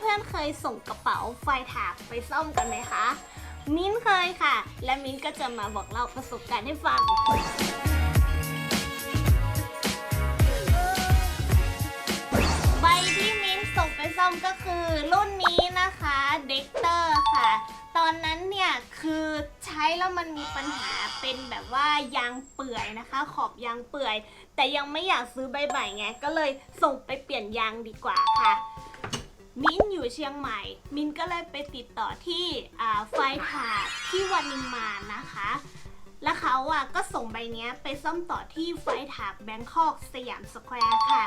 เพื่อนๆเคยส่งกระเป๋าไฟถากไปซ่อมกันไหมคะ มิ้นเคยค่ะ และมิ้นก็จะมาบอกเล่าประสบการณ์ให้ฟัง ใบที่มิ้นส่งไปซ่อมก็คือรุ่นนี้นะคะเด็กเตอร์ค่ะ ตอนนั้นเนี่ยคือใช้แล้วมันมีปัญหาเป็นแบบว่ายางเปื่อยนะคะ ขอบยางเปื่อย แต่ยังไม่อยากซื้อใบใหม่ไงก็เลยส่งไปเปลี่ยนยางดีกว่าค่ะ มิ้นอยู่เชียงใหม่ มิ้นก็เลยไปติดต่อที่ไฟถาดที่วานิมานนะคะ แล้วเขาอะก็ส่งใบเนี้ยไปซ่อมต่อที่ไฟถากแบงคอกสยามสแควร์ค่ะ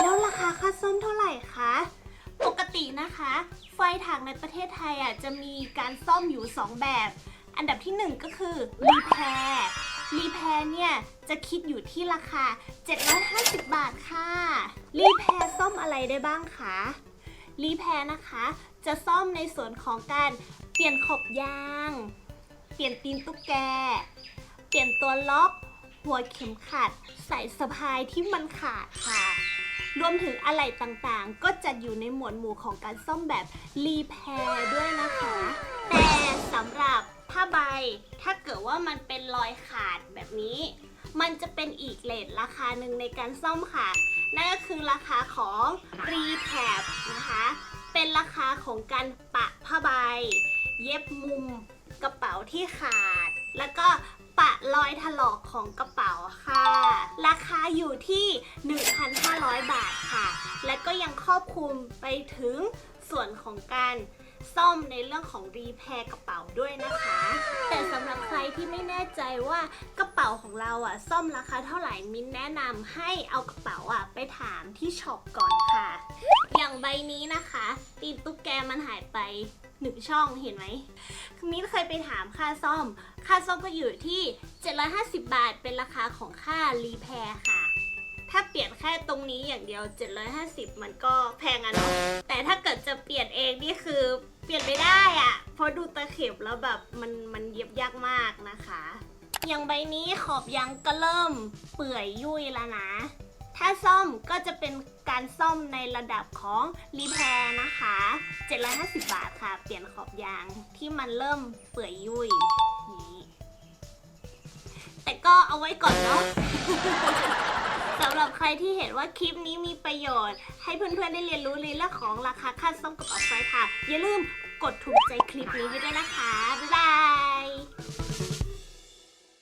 แล้วราคาค่าซ่อมเท่าไหร่คะ ปกตินะคะ ไฟถากในประเทศไทยอะจะมีการซ่อมอยู่ 2 แบบ อันดับที่ 1 ก็คือรีแพร์รีแพร์เนี่ยจะคิดอยู่ที่ราคา 750 บาทค่ะ รีแพร์ซ่อมอะไรได้บ้างคะ รีแพร์นะคะ จะซ่อมในส่วนของการเปลี่ยนขอบยาง เปลี่ยนตีนตุ๊กแก เปลี่ยนตัวล็อก หัวเข็มขัด ใส่สะพายที่มันขาดค่ะ รวมถึงอะไหล่ต่างๆ ก็จะอยู่ในหมวดหมู่ของการซ่อมแบบรีแพร์ด้วยนะคะ แต่สำหรับผ้าใบ ถ้าเกิดว่ามันเป็นรอยขาดแบบนี้ มันจะเป็นอีกเลทราคาหนึ่งในการซ่อมค่ะ นั่นก็คือราคาของรีแพบนะคะ เป็นราคาของการปะผ้าใบ เย็บมุมกระเป๋าที่ขาด แล้วก็ปะรอยถลอกของกระเป๋าค่ะ ราคาอยู่ที่ 1,500 บาทค่ะ และก็ยังครอบคลุมไปถึงส่วนของการ ซ่อมในเรื่องของรีแพร์กระเป๋าด้วยนะคะ แต่สำหรับใครที่ไม่แน่ใจว่ากระเป๋าของเราอะซ่อมราคาเท่าไหร่มิ้นแนะนำให้เอากระเป๋าอะไปถามที่ช็อปก่อนค่ะ อย่างใบนี้นะคะตีนตุ๊กแกมันหายไปหนึ่งช่องเห็นไหมมิ้นเคยไปถามค่าซ่อม ค่าซ่อมก็อยู่ที่ 750 บาท เป็นราคาของค่ารีแพร์ค่ะ ถ้าเปลี่ยนแค่ตรงนี้อย่างเดียว 750 มันก็แพงอะเนาะแต่ถ้าเกิดจะเปลี่ยนเองนี่คือ ลี่ยนไม่ได้อะเพราะดูตะเข็บแล้วแบบมันมันเย็บยากมากนะคะ อย่างใบนี้ขอบยางก็เริ่มเปื่อยยุ่ยแล้วนะ ถ้าซ่อมก็จะเป็นการซ่อมในระดับของรีแพร์นะคะ 750 บาทค่ะ เปลี่ยนขอบยางที่มันเริ่มเปื่อยยุ่ยนี้ แต่ก็เอาไว้ก่อนเนาะ สำหรับใครที่เห็นว่าคลิปนี้มีประโยชน์ ให้เพื่อนๆได้เรียนรู้ในเรื่องของราคาค่าซ่อมกระเป๋าไฟค่ะ อย่าลืมกดถูกใจคลิปนี้ไว้ด้วยนะคะ บ๊ายบาย